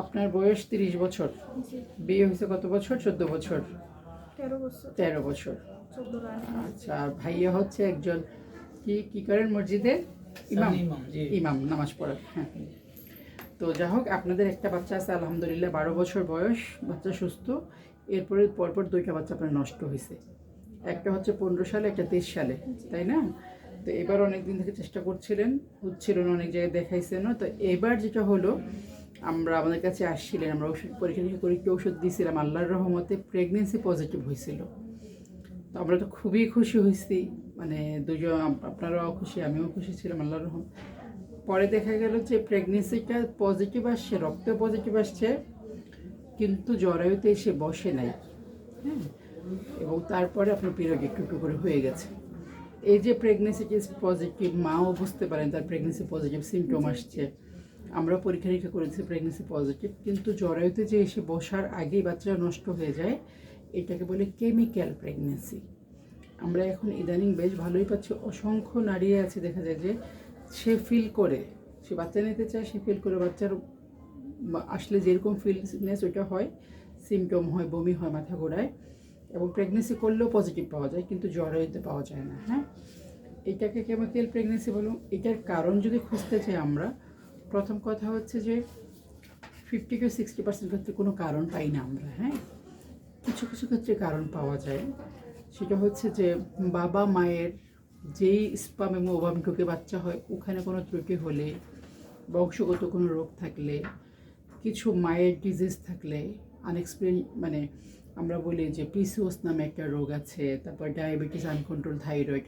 আপনার বয়স তিরিশ বছর। বিয়ে হয়েছে কত বছর? চোদ্দ বছর। তেরো বছর। চোদ্দ আচ্ছা আর ভাইয়া হচ্ছে একজন কি কি করেন মসজিদে? ইমাম। ইমাম, ইমাম নামাজ পড়ার হ্যাঁ। তো যা হোক আপনাদের একটা বাচ্চা আছে আলহামদুলিল্লাহ বারো বছর বয়স বাচ্চা সুস্থ। এরপরে পরপর দুইটা বাচ্চা আপনার নষ্ট হয়েছে। একটা হচ্ছে পনেরো সালে একটা তেইশ সালে তাই না? তো এবার অনেক দিন থেকে চেষ্টা করছিলেন হচ্ছিল না অনেক জায়গায় দেখাইছেন তো এবার যেটা হলো আমরা আমাদের কাছে আসছিলেন আমরা ওষুধ পরীক্ষা নিরীক্ষা করে কি ওষুধ দিয়েছিলাম আল্লাহর রহমতে প্রেগনেন্সি পজিটিভ হয়েছিল। তো আমরা তো খুবই খুশি হয়েছি মানে দুজন আপনারাও খুশি আমিও খুশি ছিলাম আল্লাহর রহম। পরে দেখা গেল যে প্রেগনেন্সিটা পজিটিভ আসছে রক্ত পজিটিভ আসছে কিন্তু জরায়ুতে এসে বসে নাই। হ্যাঁ এবং তারপরে আপনার পিরিয়ড একটু একটু করে হয়ে গেছে। এই যে প্রেগনেন্সি পজিটিভ মাও বুঝতে পারেন তার প্রেগনেন্সি পজিটিভ সিমটম আসছে। আমরা পরীক্ষা নিরীক্ষা করেছি প্রেগনেন্সি পজিটিভ কিন্তু জরায়ুতে যে এসে বসার আগেই বাচ্চারা নষ্ট হয়ে যায়, এটাকে বলে কেমিক্যাল প্রেগনেন্সি আমরা এখন ইদানিং বেশ ভালোই পাচ্ছি। অসংখ্য নারী আছে দেখা যায় যে সে ফিল করে, সে বাচ্চা নিতে চায়, সে ফিল করে বাচ্চার আসলে যেরকম ফিলনেস ওইটা হয় সিমটম হয়, বমি হয় মাথা ঘোরায় এবং প্রেগনেন্সি করলেও পজিটিভ পাওয়া যায়, কিন্তু জরায়ুতে পাওয়া যায় না হ্যাঁ? এটাকে কেমিক্যাল প্রেগনেন্সি বলুন, এটার কারণ যদি খুঁজতে চাই আমরা প্রথম কথা হচ্ছে যে ফিফটি টু সিক্সটি পার্সেন্ট ক্ষেত্রে কোনো কারণ পাই না আমরা হ্যাঁ? কিছু কিছু ক্ষেত্রে কারণ পাওয়া যায়। সেটা হচ্ছে যে বাবা মায়ের যেই স্পাম এবং ঢুকে বাচ্চা হয়, ওখানে কোনো ত্রুটি হলে বংশগত কোনো রোগ থাকলে, কিছু মায়ের ডিজিজ থাকলে আনএক্সপ্লেন মানে আমরা বলি যে পিসিওস নামে একটা রোগ আছে, তারপর ডায়াবেটিস আনকন্ট্রোল থাইরয়েড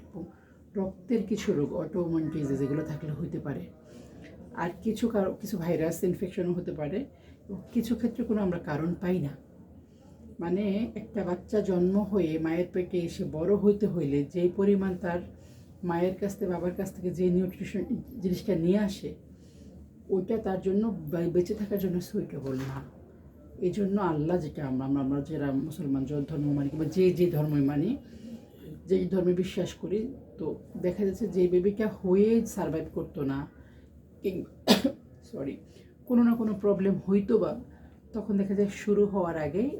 রক্তের কিছু রোগ অটোমন ডিজিজ এগুলো থাকলে হতে পারে। আর কিছু কিছু ভাইরাস ইনফেকশনও হতে পারে। কিছু ক্ষেত্রে কোনো আমরা কারণ পাই না। মানে একটা বাচ্চা জন্ম হয়ে মায়ের পেটে এসে বড় হইতে হইলে যেই পরিমাণ তার মায়ের কাছ থেকে, বাবার কাছ থেকে যে নিউট্রিশন জিনিসটা নিয়ে আসে, ওইটা তার জন্য বেঁচে থাকার জন্য সুইটেবল না। এই জন্য আল্লাহ যেটা আমরা আমরা যারা মুসলমান যে ধর্ম মানি কিংবা যে যে ধর্মই মানি, যে ধর্মে বিশ্বাস করি, তো দেখা যাচ্ছে যে বেবিটা হয়ে সার্ভাইভ করতো না। কিংবা সরি কোনো না কোনো প্রবলেম হইতো বা তখন দেখা যায় শুরু হওয়ার আগেই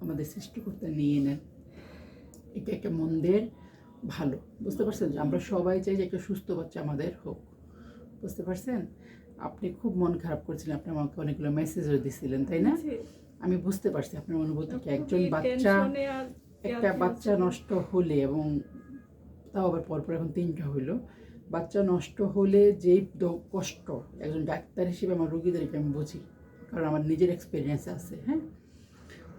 আমাদের সৃষ্টিকর্তা নিয়ে নেন। এটা একটা মন্দের ভালো বুঝতে পারছেন? যে আমরা সবাই চাই যে একটা সুস্থ বাচ্চা আমাদের হোক বুঝতে পারছেন? আপনি খুব মন খারাপ করছিলেন আপনি আমাকে অনেকগুলো মেসেজও দিছিলেন তাই না? আমি বুঝতে পারছি আপনার অনুভূতি একজন বাচ্চা একটা বাচ্চা নষ্ট হলে এবং তাও আবার পরপর এখন তিনটা হইল। বাচ্চা নষ্ট হলে যেই কষ্ট, একজন ডাক্তার হিসেবে আমার রুগীদেরকে আমি বুঝি, কারণ আমার নিজের এক্সপিরিয়েন্স আছে হ্যাঁ?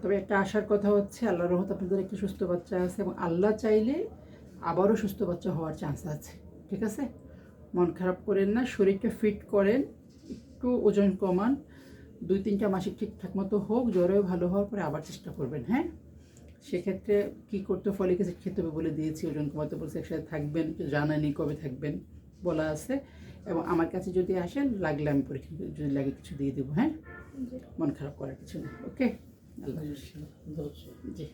তবে একটা আশার কথা হচ্ছে, আল্লাহর রহমত আপনাদের একটা সুস্থ বাচ্চা আছে এবং আল্লাহ চাইলে আবারও সুস্থ বাচ্চা হওয়ার চান্স আছে, ঠিক আছে? মন খারাপ করেন না, শরীরকে ফিট করেন, একটু ওজন কমান, দুই তিনটা মাসিক ঠিকঠাক মতো হোক, জ্বরেও ভালো হওয়ার পরে আবার চেষ্টা করবেন হ্যাঁ? সেক্ষেত্রে কি করতে ফলিক অ্যাসিড খেতে হবে বলে দিয়েছি। ওজন কমাতে বলছে একসাথে থাকবেন জানা জানানি কবে থাকবেন বলা আছে। এবং আমার কাছে যদি আসেন লাগলে আমি পরীক্ষা যদি লাগে কিছু দিয়ে দেবো হ্যাঁ? মন খারাপ করার কিছু না ওকে? আল্লাহ। জি।